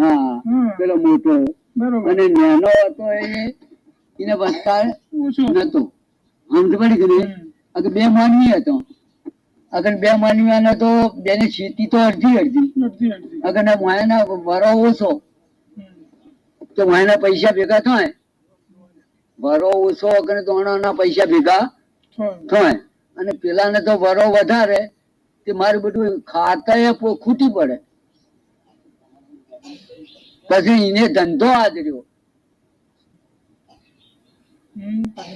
હા પેલો મોટો. અને નાનો હતો એ એને વસ્તાર ઓછું. નતો સમજ પડી નહીં? અગર બે માનવી હતો. અગર બે માનવી તો બેને ખેતી તો અડધી અડધી. અગર ના માયાના વરો ઓછો. તો માયાના પૈસા ભેગા થાય? વરો ઓછો અગર દોણાના પૈસા ભેગા. થાય. અને પેલાને તો વરો વધારે. તે મારું બધું ખાતા એ ખૂટી પડે. પછી એને ધંધો આદર્યો.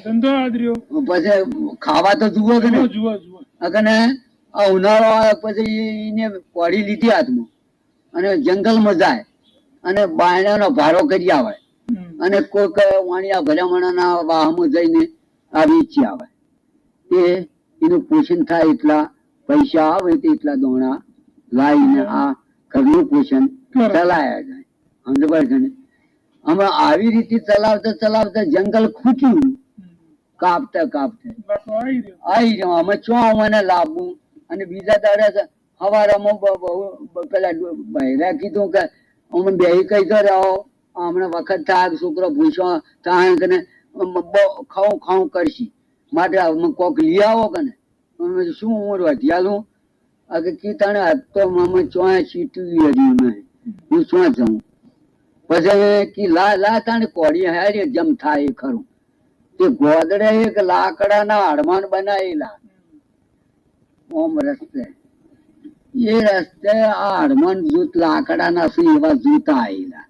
ધંધો આદર્યો. પછી ખાવા તો જુઓ કે જુઓ જુઓ જુઓ. ઉનાળો આવે પછી એને કોડી લીધી હાથમાં. અને જંગલમાં જાય. અને બાયણાનો ભારો કરી આવે. અને કોઈક વાણિયા ભલામણાના વાહમાં જઈને આ વેચી આવે. તે એનું પોષણ થાય એટલા પૈસા આવે એટલા દોણા લાવીને આ ઘરનું પોષણ ચલાયા જાય. સમજ પડે ને? આવી રીતે ચલાવતા ચલાવતા જંગલ ખૂટ્યું. કાપતા કાપતા. આવી જવા અમે ચો અમને લાવવું અને બીજા દાડે હવારમાં પેલા ડો- કીધું કે, અમે બે કઈ તો રહો. હમણાં વખત થાક, છોકરો ભૂસો થાક કે ને ખાઉં ખાઉં કરશી. માટે અમે કોક લઈ આવો કે ને? અમે શું ઉમર વધ્યાલું અગે કી તને હાથ તો અમે ચોય ચીટવી હરી મેં હું ચોય જાઉં. પછી કી લા લા કોડી હારી જમ થાય ખરું. તે ગોદડે એક લાકડાના હાડમાન બનાવેલા ઓમ રસ્તે. એ રસ્તે આ હાડમાન જૂત લાકડાના છે એવા જૂતા આવેલા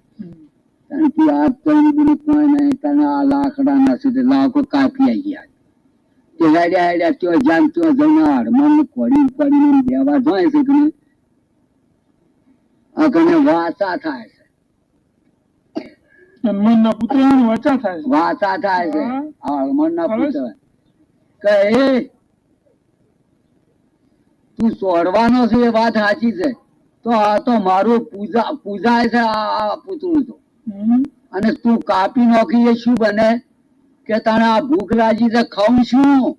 કારણ કે આ તો એની કોઈ નહીં, તને આ લાકડાના છે લાકો કાપી આવી ગયા તે હેડ્યા હેડ્યા ત્યાં જાન ત્યાં જઈને હાડમાન કોડી પડીને બેવા જાય છે કે કને વાસા થાય હનુમાનના પુત્ર વાચા થાય છે. વાસા થાય છે. હા. આ હળમણના હવે પુત્ર. કે એ તું સોડવાનો છે એ વાત સાચી છે. તો આ તો મારું પૂજા પૂજાય છે આ પુતળું તો. અને તું કાપી નોખી એ શું બને? કે તને આ ભૂખ લાગી છે ખાઉં છું.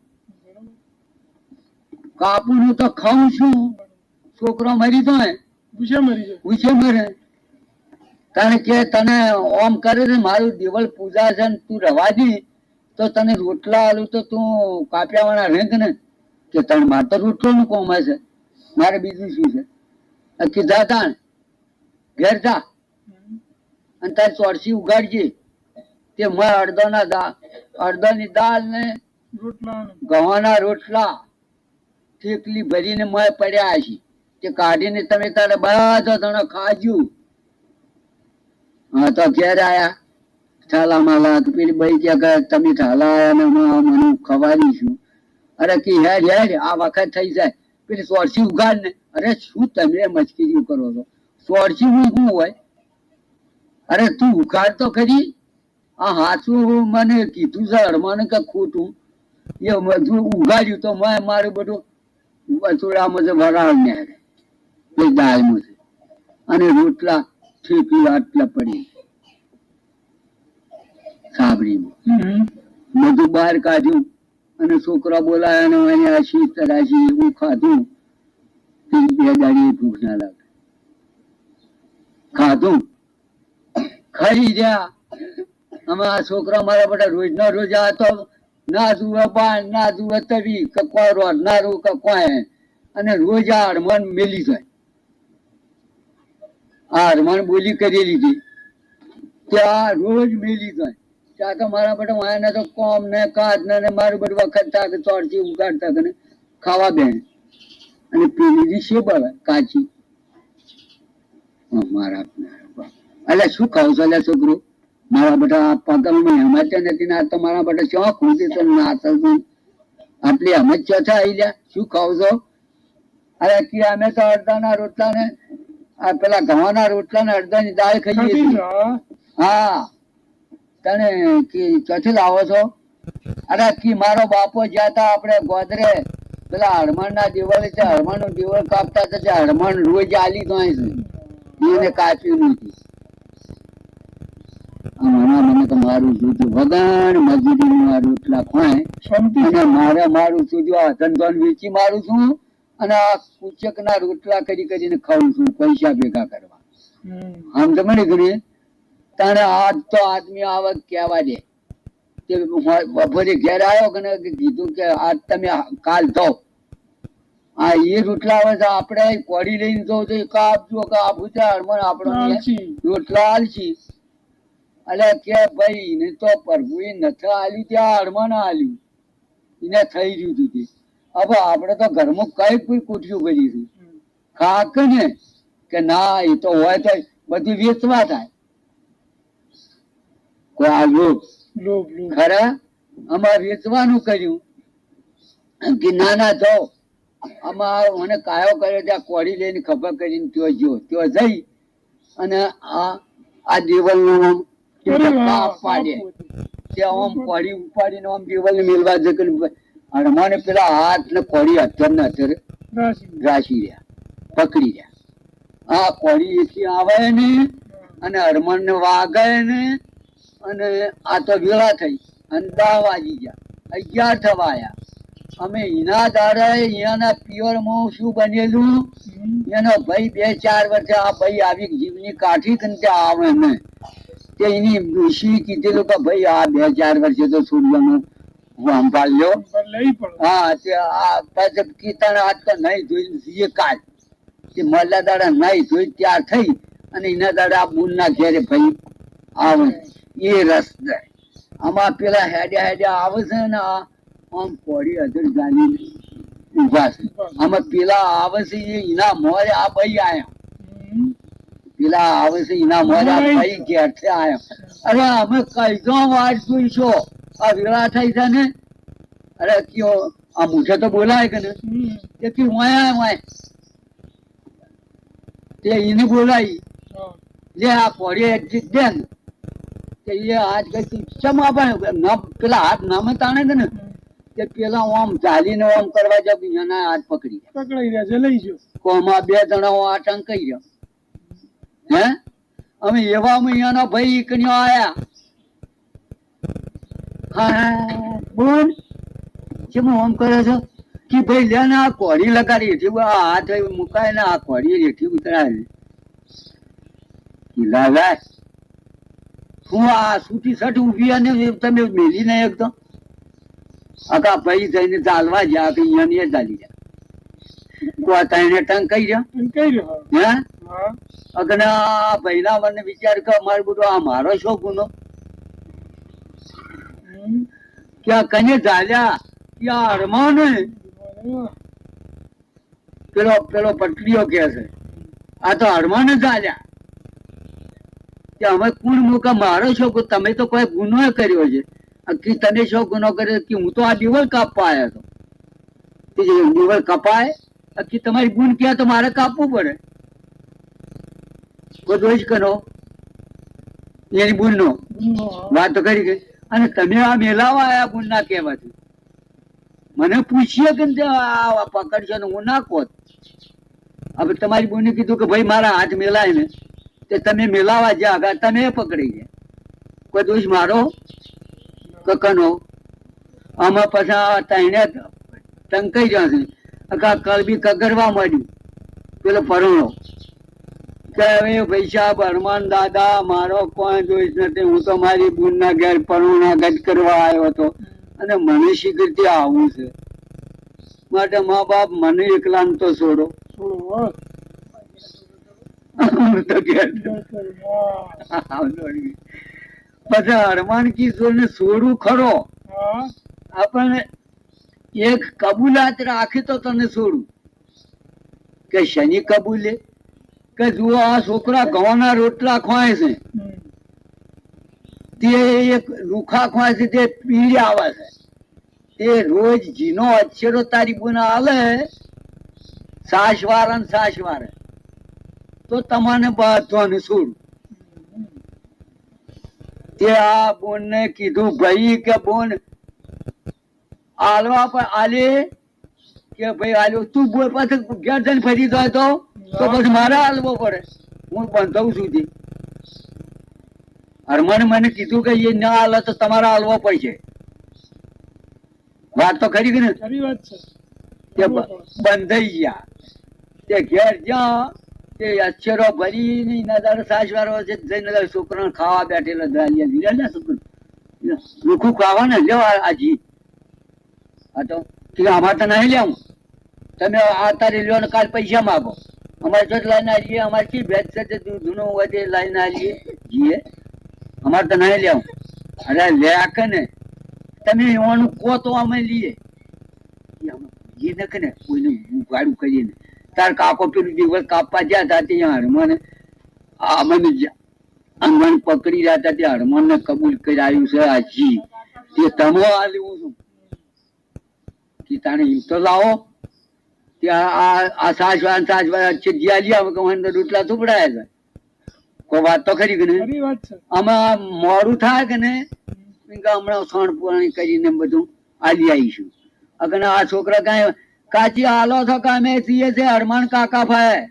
કાપું તો ખાઉં છું. છોકરો મરી જાય. પૂછે મરી જાય. પૂછે મરે. કારણ કે તને ઓમ કરીને મારું દેવળ પૂજા છે ને, તું રવા દી, તો તને રોટલા આલું તો તું કાપ્યાવાળા રેંક ને, કે તને મારે તો રોટલો નું કોમ છે મારે બીજું શું છે? આ કીધા તાણ, ઘેર જા. અને તારે ચોરસી ઉગાડજે. તે મેં અડધો ના દા ની દાળ ને રોટલાનું ગવાના રોટલા. ઠેકલી ભરીને મેં પડ્યા છે તે કાઢીને તમે તારે બધા તને ખાજુ. હા, તો ઘેર આયા. થાલા માલા તો પેલી ભાઈ કે તમે થાલા આયા ને હું મને ખવાડીશું અરે કે હેર હેર આ વખત થઈ જાય. પેલી સોરસી ઉગાડ ને. અરે શું તમે મસ્કરી કરો છો? સોરસી હું શું હોય? અરે તું ઉગાડ તો ખરી. આ હાચું મને કીધું છે હરમાને કે ખોટું. એ બધું ઉગાડ્યું તો મેં મારું બધું થોડા છે વરાળ ને દાળ છે. અને રોટલા ઠેકી આટલા પડી. સાબરીમાં બધું બહાર કાઢ્યું અને છોકરા બોલાયા અને એને આશી તરાશી એવું ખાધું. તે બે દાડી ભૂખ ના લાગે. ખાધું. ખાઈ ગયા. અમે આ છોકરા મારા બધા રોજ ના રોજ આ તો ના જુએ પાન ના જુએ તવી કકવા રોડ ના રો કકવા અને રોજ આ હડમન મેલી જાય. આ હડમન બોલી કરી લીધી. ત્યાં રોજ મેલી ગઈ. ત્યાં તો મારા બધા વાયના તો કોમ ને કાચ ને મારું બધું વખત તાક ચોરથી ઉગાડતા કે ખાવા બેન અને પેલી રી શેબળ કાચી. મારા અલ્યા, શું ખાવ છો અલ્યા છોકરો? મારા બધા પગલમાં હેમત નથી ને તો મારા બધા શું ખુશી તો ના થતું. આટલી હેમત ચોથા આવી ગયા શું ખાવ છો? અરે કે અમે તો અડધાના રોટલા ને આ પેલા ઘઉંના રોટલા ને અડધાની દાળ છે, હા. તને ચોથી લાવો છો? અરે કી મારો બાપો જ્યાં તા આપણે ગોદરે પેલા હનુમાન ના દિવાળી છે હનુમાનનું દિવાળ કાપતા હતા તે રોજ આલી તો એને કાપ્યું નથી. મને તો મારું જોતું વગર મજૂરી નું આ રોટલા ખોય. અને મારે મારું આ ધંધો વેચી મારું છું. અને આ કુચક ના રોટલા કરી કરીને ખાઉં છું પૈસા ભેગા કરવા. આમ તમે મને ગણી તાણે આજ તો આદમી આવે કહેવા દે. કે બપોરે ઘેર આવ્યો કે કીધું કે આજ તમે કાલ તો આ એ રોટલા આવે તો આપણે કોડી લઈને તો કા આપજો કા આપું છે હરમન આપણો રોટલા આલશી એટલે કે ભાઈ એને તો પ્રભુએ નથી આલ્યું ત્યાં હરમન આલ્યું. એને થઈ રહ્યું હતું તે. હવે આપણે તો ઘરમાં કઈ કોઈ કોઠિયું કરી છે ખાક ને કે ના એ તો હોય તો બધી વેચવા થાય કોઈ આ લોભ ખરા અમારે વેચવાનું કર્યું કે ના ના જો આમાં મને કાયો કર્યો ત્યાં કોડી લઈને ખબર કરીને ત્યો ગયો ત્યો જઈ અને આ આ દેવલનું પાડે ત્યાં આમ કોડી ઉપાડીને આમ દેવલને મેળવા જશે કે મને પેલા હાથ ને કોડી અત્યાર અત્યારે રાશિ. રહ્યા. પકડી રહ્યા. આ કોડી એથી આવે ને અને હરમન ને વાગે ને અને આ તો વેળા થઈ. અને દા વાગી ગયા. અગિયાર થવા આયા. અમે એના દાડા અહીંયાના પ્યોરમાં શું બનેલું. એનો ભાઈ બે ચાર વર્ષે આ ભાઈ આવી જીવની કાઠી કે ત્યાં આવે ને. તે એની ડોશી કીધેલું કે ભાઈ આ બે ચાર વર્ષે તો સૂર્યનું સંભાળ લ્યો પણ લઈ પડે હા તે આ પછી કીર્તન આજ તો નહીં જોઈ છીએ કાલ કે મલ્લા દાડા નહીં જોઈ ત્યાર થઈ અને એના દાડા આ બુન ના ઘેરે ભાઈ આવે. એ રસ જાય આમાં પેલા હેડ્યા હેડ્યા આવે છે ને આમ કોડી અધર ગાલી ઊભા છે. આમાં પેલા આવે છે એ એના મોરે આ ભાઈ આયા. પેલા આવે છે એના મોરે આ ભાઈ ઘેર છે આયા. અરે અમે કઈ જો વાત જોઈશો? આ વિવાહ થઈ છે ને અરે કયો આ મુઠે તો બોલાય કે ને તે કે વાય વાય તે એને બોલાઈ. લે આ પોડી એક્ઝિટ દે ને કે એ આજ કઈ ચમ આપણે ન પેલા હાથ નામે તાણે કે ને કે પેલા આમ ચાલીને આમ કરવા જાવ એના હાથ પકડી પકડાઈ રહ્યા છે લઈ જો કોમાં બે જણા આતંક કહી રહ્યા હે? અમે એવા મહિનાના ભાઈ કન્યો આયા. બોલ. કેમ આમ કરે છો? કે ભાઈ લે ને આ કોડી લગાડી હેઠી આ હાથ મુકાય ને આ કોડી રેઠી ઉતરાવી લાલા હું આ સૂટી સટ ઊભી અને તમે મેલી નહીં એકદમ આખા ભાઈ થઈને ચાલવા જ્યાં કે અહીંયા ને ચાલી જા કોઈ તઈને ટંગ કહી જા હે? અગના પહેલા મને વિચાર કે અમારે બધું આ મારો શો ગુનો. કે कने झाल्या या હા. પેલો પેલો પટલીઓ કે છે. આ તો અરમાન જ કે અમે કુણ મૂકે મારો શો ગુ- તમે તો કોઈ ગુનો કર્યો છે. કે તને શો ગુનો કર્યો કે હું તો આ દિવલ કાપવા આવ્યો હતો કે જે દિવાલ કપાય કે તમારી ગુણ ક્યાં તો મારે કાપવું પડે. કોઈ દોષ કરો. એની ગુનો, વાત તો કરી ગઈ અને તમે આ મેલાવા આયા ગુના કહેવાથી મને પૂછીએ કે પકડશો ને હું ના કોત હવે તમારી બોને કીધું કે ભાઈ મારા હાથ મેલાય ને, તે તમે મેલાવા જ્યાં આગળ તમે પકડી ગયા. કોઈ દોષ મારો? કકનો? આમાં પાછા તઈને ટંકાઈ જશે. કલબી કગરવા માંડ્યું. પેલો પરુણો. પૈસા બરમાન દાદા મારો કોઈ જોઈશ નથી. હું તો મારી બુનના ઘેર પરુણાગત કરવા આવ્યો હતો. અને મને સ્વીકૃતિ આવું છે. માટે મા બાપ મને એકલા તો છોડો. પછી હરમાન કિશોર ને છોડું ખરો. આપણને એક કબૂલાત રાખે તો તને છોડું કે શનિ કબૂલે? કે જુઓ, આ છોકરા ઘઉંના રોટલા ખવાય છે. તે એક રૂખા ખવાય છે, તે પીળ આવે છે. તે રોજ જીનો અક્ષરો તારી બોન આવે સાસ વારે ને સાસ વારે તો તમને બધાને છોડું તે આ બોન ને કીધું, ભાઈ, કે બોન આલવા પર આલે, કે ભાઈ, આલ્યો, તું બોલ પાછળ ઘેર જઈને ફરી જાય તો? તો પછી મારે હાલવો પડે. હું બંધાવું છું તે હરમાને મને કીધું કે એ ના હાલે તો તમારે હાલવો પડશે. વાત તો ખરી ને ખરી વાત છે. તે બંધાઈ ગયા. તે ઘેર જ્યાં તે અક્ષરો ભરી નજર સાસવારો છે જઈને લે ખાવા બેઠેલા દાલિયા લીધા. ને છોકરું. રૂખું ખાવા ને લેવા આજી આ તો અમારે તો નહીં લેવું તમે આ તારી લ્યો ને કાલ પૈસા માગો. અમારે તો લઈને આવીએ અમારે શી ભેજ છે દૂધનું હોય તે લઈને આવીએ જીએ. અમારે તો નહીં લેવું. અરે લે આખે ને તમે એવાનું કો તો અમે લઈએ જે નકે ને કોઈને ગાડું કરીને તાર કાકો પેલું દિવસ કાપવા જ્યાં હતા ત્યાં હનુમાન. આ મને હનુમાન પકડી રહ્યા હતા ત્યાં ને કબૂલ કરાયું છે આજી. તે તમો આ લેવું છું. કે તાણે એમ તો લાવો. ત્યાં આ સાસવાન સાસવાન છે જ્યાં લ્યા અમે કહું અંદર રોટલા ટુકડાયા છે. કોઈ વાત તો ખરી કે નહીં? આમાં મોડું થાય કે ને હમણાં સણ પૂરણ કરીને બધું આલી આવીશું. અગર આ છોકરા કાંઈ કાચી આલો તો કામે છે હરમાન કાકા ભાઈ?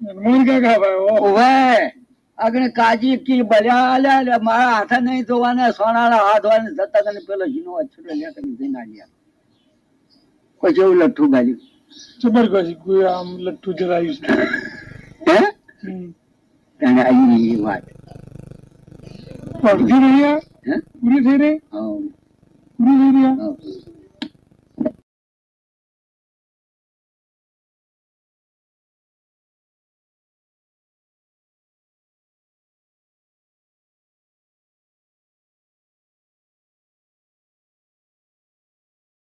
હનુમાન કાકા ભાઈ ઓવે અગર કાજી કી બલ્યા આલ્યા મારા હાથે નહીં ધોવાના સોનાના હાથ ધોવાને જતા તને પેલો જીનો અછડો લે કરી જઈને આલ્યા કોઈ જેવું લઠ્ઠું ગાલ્યું જબરગસ્ત કોઈ આમ લટ્ટુ જરાયું હે? એ વાત. અડધી રહી આ? હે? પૂરી થઈ રહી પૂરી થઈ રહી આ? હા